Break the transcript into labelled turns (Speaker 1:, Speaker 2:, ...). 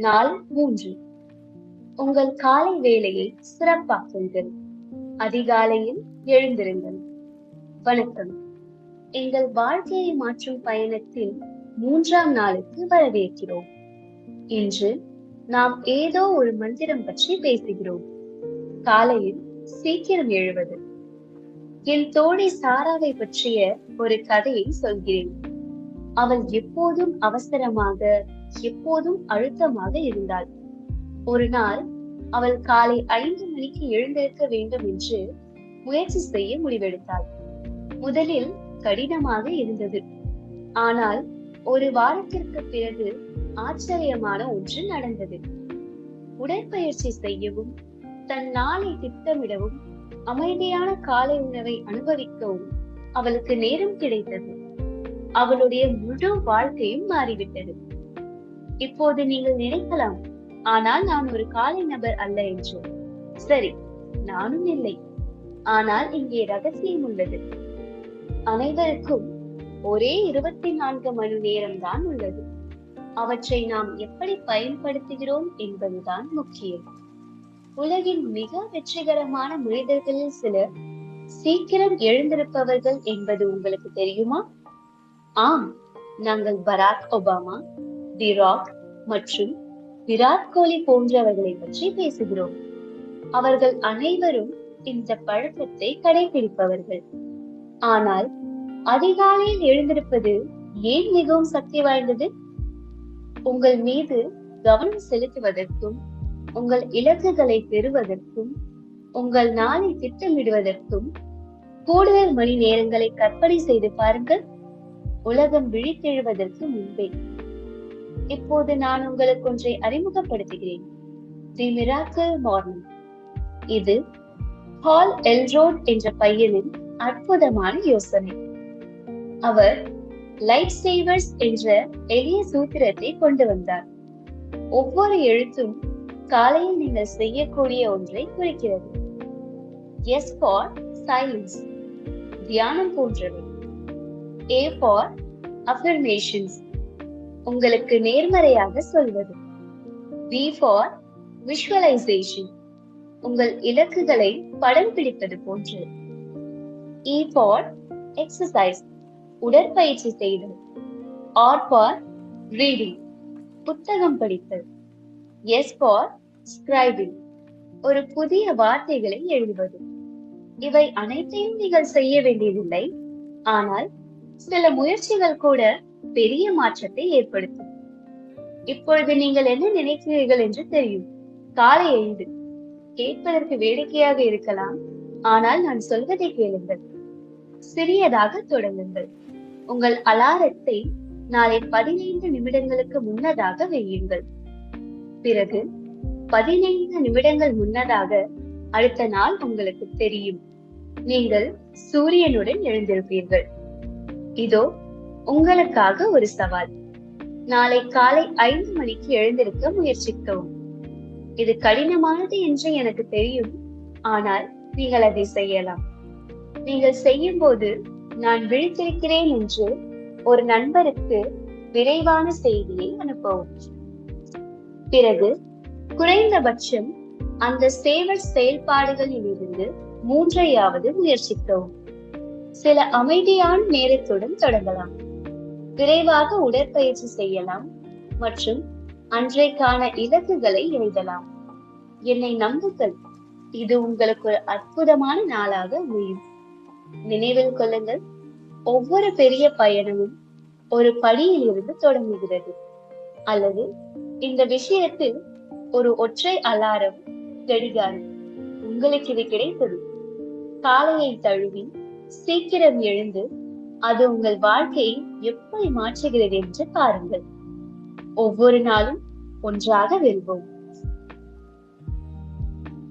Speaker 1: நாள் மூன்று. உங்கள் காலை வேலையை சிறப்பாக்குங்கள் அதிகாலையில் எழுந்திருங்கள். வணக்கம். எங்கள் வாழ்க்கையை மாற்றும் பயணத்தில் மூன்றாம் நாளுக்கு வரவேற்கிறோம். இன்று நாம் ஏதோ ஒரு மந்திரம் பற்றி பேசுகிறோம். காலையில் சீக்கிரம் எழுவது. என் தோழி சாராவை பற்றிய ஒரு கதையை சொல்கிறேன். அவள் எப்போதும் அவசரமாக எப்போதும் அழுத்தமாக இருந்தாள். ஒரு நாள் அவள் காலை ஐந்து மணிக்கு எழுந்திருக்க வேண்டும் என்று முயற்சி செய்ய முடிவெடுத்தாள். முதலில் கடினமாக இருந்தது. ஆனால் ஒரு வாரத்திற்கு பிறகு ஆச்சரியமான ஒன்று நடந்தது. உடற்பயிற்சி செய்யவும் தன் நாளை திட்டமிடவும் அமைதியான காலை உணவை அனுபவிக்கவும் அவளுக்கு நேரம் கிடைத்தது. அவளுடைய முழு வாழ்க்கையும் மாறிவிட்டது. இப்போது நீங்கள் நினைக்கலாம் ஆனால் நான் ஒரு காலை நபர் அல்ல என்று. சரி நானும் இல்லை. ஆனால் இங்கே ரகசியம் உள்ளது. அனைவருக்கும் ஒரே இருபத்தி நான்கு மணி நேரம் தான் உள்ளது. அவற்றை நாம் எப்படி பயன்படுத்துகிறோம் என்பதுதான் முக்கியம். உலகின் மிக வெற்றிகரமான மனிதர்களில் சிலர் சீக்கிரம் எழுந்திருப்பவர்கள் என்பது உங்களுக்கு தெரியுமா? ஆம் நாங்கள் பராக் ஒபாமா தி ராக் மற்றும் விராட் கோலி போன்றவர்களை பற்றி பேசுகிறோம். அவர்கள் அனைவரும் இந்த பழக்கத்தை கடைபிடிப்பவர்கள் ஆனால் அதிகாலையில் எழுந்திருப்பது ஏன் மிகவும் சக்தி வாய்ந்தது? உங்கள் மீது கவனம் செலுத்துவதற்கும் உங்கள் இலக்குகளை பெறுவதற்கும் உங்கள் நாளை திட்டமிடுவதற்கும் கூடுதல் மணி நேரங்களை கற்பனை செய்து பாருங்கள். உலகம் விழித்தெழுவதற்கு முன்பே. இப்போது நான் உங்களுக்கு ஒன்றை அறிமுகப்படுத்துகிறேன். The miracle morning. இது ஹால் எல்ரோட் என்ற பையனின் அற்புதமான யோசனை. அவர் லைட் சேவர்ஸ் என்ற எளிய சூத்திரத்தை கொண்டு வந்தார். ஒவ்வொரு எழுத்தும் காலையில் நீங்கள் செய்யக்கூடிய ஒன்றை குறிக்கிறது. எஸ் ஃபார் சைலன்ஸ் தியானம் போன்றவை. ஏ ஃபார் அஃபர்மேஷன்ஸ் உங்களுக்கு நேர்மறையாக சொல்வது. வி ஃபார் விஷுவலைசேஷன் உங்கள் இலக்குகளை படம் பிடிப்பது போன்று. இ ஃபார் எக்ஸசைஸ் உடற்பயிற்சி செய்தல். ஆர் ஃபார் ரீடிங் புத்தகம் படித்தல். எஸ் ஃபார் ஸ்கிரைபிங் ஒரு புதிய வார்த்தைகளை எழுதுவது. இவை அனைத்தையும் நீங்கள் செய்ய வேண்டியதில்லை. ஆனால் சில முயற்சிகள் கூட பெரிய மாற்றத்தை ஏற்படுத்தும். இப்பொழுது நீங்கள் என்ன நினைக்கிறீர்கள் என்று தெரியும். காலை ஐந்து கேட்பதற்கு வேடிக்கையாக இருக்கலாம். ஆனால் நான் சொல்வதை கேளுங்கள். சிறியதாக தொடங்குங்கள். உங்கள் அலாரத்தை நாளை பதினைந்து நிமிடங்களுக்கு முன்னதாக வையுங்கள். பிறகு பதினைந்து நிமிடங்கள் முன்னதாக அடுத்த நாள் உங்களுக்கு தெரியும். நீங்கள் சூரியனுடன் எழுந்திருப்பீர்கள். இதோ உங்களுக்காக ஒரு சவால். நாளை காலை ஐந்து மணிக்கு எழுந்திருக்க முயற்சிக்கவும். இது கடினமானது என்று எனக்கு தெரியும். ஆனால் நீங்கள் அதை செய்யலாம். நீங்கள் செய்யும் போது நான் விழித்திருக்கிறேன் என்று ஒரு நண்பருக்கு விரைவான செய்தியை அனுப்பவும். பிறகு குறைந்தபட்சம் அந்த சேவல் செயல்பாடுகளில் இருந்து மூன்றையாவது முயற்சிக்கவும். சில அமைதியான நேரத்துடன் தொடங்கலாம். விரைவாக உடற்பயிற்சி செய்யலாம் மற்றும் அன்றைக்கான இலக்குகளை எழுதலாம். என்னை நம்புங்கள். இது உங்களுக்கு ஒரு அற்புதமான நாளாக அமையும். நினைவில் கொள்ளுங்கள். ஒவ்வொரு பெரிய பயணமும் ஒரு படியில் இருந்து தொடங்குகிறது. அல்லது இந்த விஷயத்தில் ஒரு ஒற்றை அலாரம் கடிகாரம் உங்களுக்கு இது கிடைத்தது. காலையை தழுவி சீக்கிரம் எழுந்து அது உங்கள் வாழ்க்கையை எப்படி மாற்றுகிறது என்று பாருங்கள். ஒவ்வொரு நாளும் ஒன்றாக வெல்வோம்